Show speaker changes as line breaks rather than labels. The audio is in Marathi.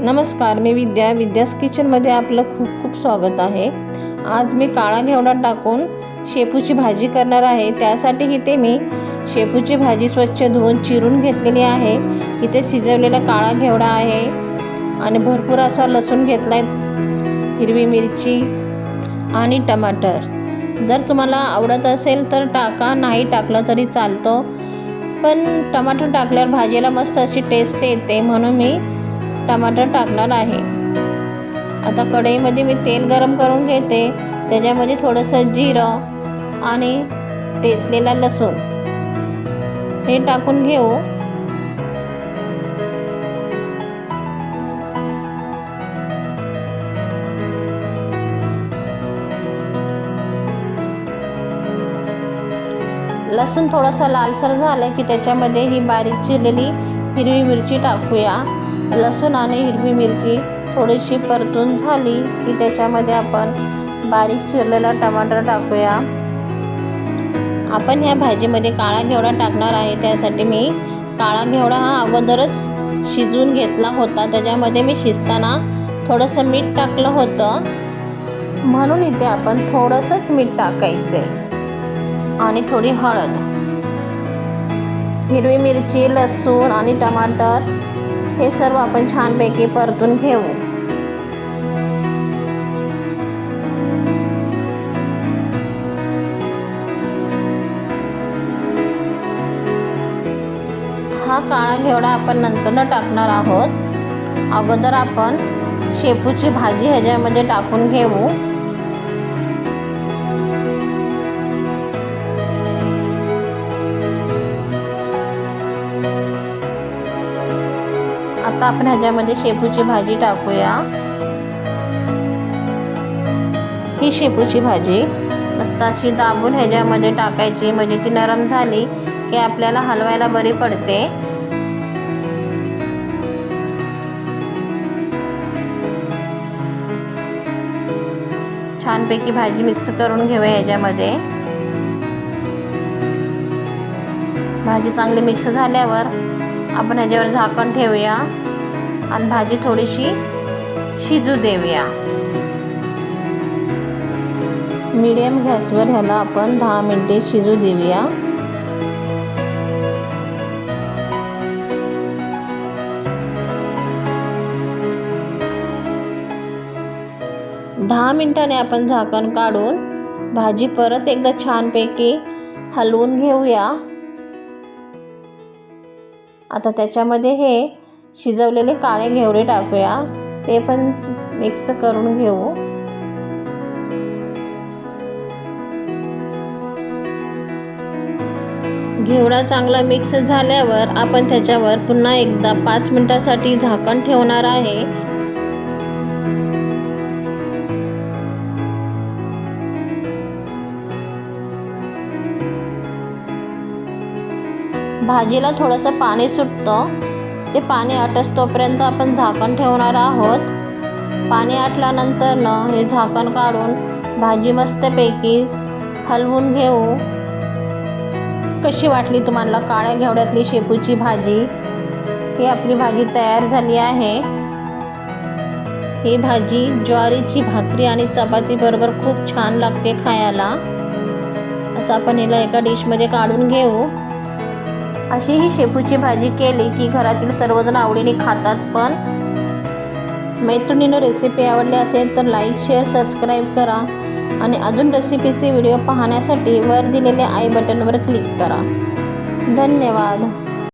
नमस्कार मी विद्या. विद्यास किचनमध्ये आपलं खूप खूप स्वागत आहे. आज मी काळा घेवडा टाकून शेपूची भाजी करणार आहे. त्यासाठी इथे मी शेपूची भाजी स्वच्छ धुवून चिरून घेतलेली आहे. इथे शिजवलेला काळा घेवडा आहे आणि भरपूर असा लसूण घेतला आहे हिरवी मिरची आणि टमाटर. जर तुम्हाला आवडत असेल तर टाका नाही टाकलं तरी चालतं. पण टमाटर टाकल्यावर भाजीला मस्त अशी टेस्ट येते. म्हणून मी टमाटर टाकणार आहे. आता कढईमध्ये मी तेल गरम करून घेते. त्याच्यामध्ये थोडंसं जिरं आणि तेचलेला लसूण हे टाकून घेऊ. लसूण थोडासा लालसर झालं की त्याच्यामध्ये ही बारीक चिरलेली हिरवी मिरची टाकूया. लसूण आणि हिरवी मिरची थोडीशी परतून झाली की त्याच्यामध्ये आपण बारीक चिरलेला टमाटर टाकूया. आपण ह्या भाजीमध्ये काळा घेवडा टाकणार आहे त्यासाठी मी काळा घेवडा हा अगोदरच शिजवून घेतला होता. त्याच्यामध्ये मी शिजताना थोडंसं मीठ टाकलं होतं. म्हणून इथे आपण थोडंसंच मीठ टाकायचं आणि थोडी हळद. हिरवी मिरची लसूण आणि टमाटर हे सर्व आपण छानपैकी परतून घेऊ. हा काळा घेवडा आपण नंतर टाकणार आहोत. अगोदर आपण शेपूची भाजी ह्याच्यामध्ये टाकून घेऊ. आता आपण ह्याच्यामध्ये शेपूची भाजी टाकूया. ही शेपूची भाजी मस्त अशी दाबून ह्याच्यामध्ये टाकायची. म्हणजे ती नरम झाली की आपल्याला हलवायला बरी पडते. छानपैकी भाजी मिक्स करून घेऊया ह्याच्यामध्ये. भाजी चांगली मिक्स झाल्यावर आपण ह्याच्यावर झाकण ठेवूया. आणि भाजी थोडीशी शिजू देऊया. मीडियम गॅसवर ह्याला आपण दहा मिनटे शिजू देऊया. दहा मिनटाने आपण झाकण काढून भाजी परत एकदा छानपैकी हलवून घेऊया. आता त्याच्यामध्ये हे शिजवलेले काळे घेवडे टाकूया. ते पण मिक्स करून घेऊ. घेवडा चांगला मिक्स झाल्यावर आपण त्याच्यावर पुन्हा एकदा पाच मिनिटासाठी झाकण ठेवणार आहे. भाजीला थोडंसं पाणी सुटतं. ते पाणी आटसतोपर्यंत आपण झाकण ठेवणार आहोत. पाणी आटल्यानंतर न हे झाकण काढून भाजी मस्तपैकी हलवून घेऊ. कशी वाटली तुम्हाला काळ्या घेवड्यातली शेपूची भाजी? ही आपली भाजी तयार झाली आहे. ही भाजी ज्वारीची भाकरी आणि चपातीबरोबर खूप छान लागते खायला. आता आपण हिला एका डिशमध्ये काढून घेऊ. अशी ही शेपूची भाजी केली की घरातील सर्वजण आवडीने खातात पण मैत्रिणीनं रेसिपी आवडली असेल तर लाईक शेअर सबस्क्राईब करा आणि अजून रेसिपीचे व्हिडिओ पाहण्यासाठी वर दिलेल्या आय बटनवर क्लिक करा. धन्यवाद.